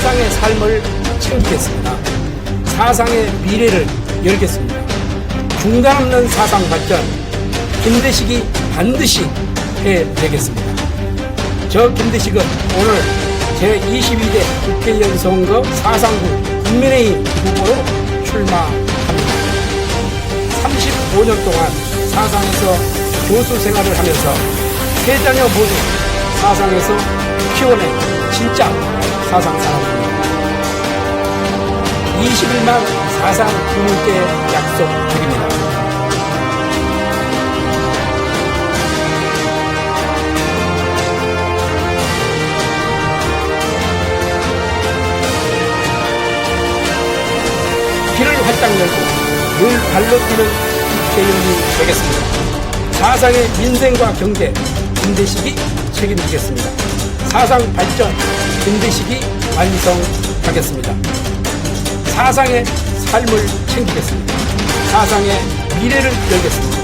사상의 삶을 챙기겠습니다. 사상의 미래를 열겠습니다. 중단 없는 사상 발전, 김대식이 반드시 해내겠습니다. 저 김대식은 오늘 제22대 국회의원 선거 사상구 국민의힘 후보로 출마합니다. 35년 동안 사상에서 교수 생활을 하면서 세 자녀 모두 사상에서 키워낸 진짜 사상 사람입니다. 21만 사상 국민께 약속드립니다. 길을 활짝 열고 늘 발로 뛰는 국회의원이 되겠습니다. 사상의 민생과 경제, 김대식이 책임지겠습니다. 사상 발전, 김대식이 완성하겠습니다. 사상의 삶을 챙기겠습니다. 사상의 미래를 열겠습니다.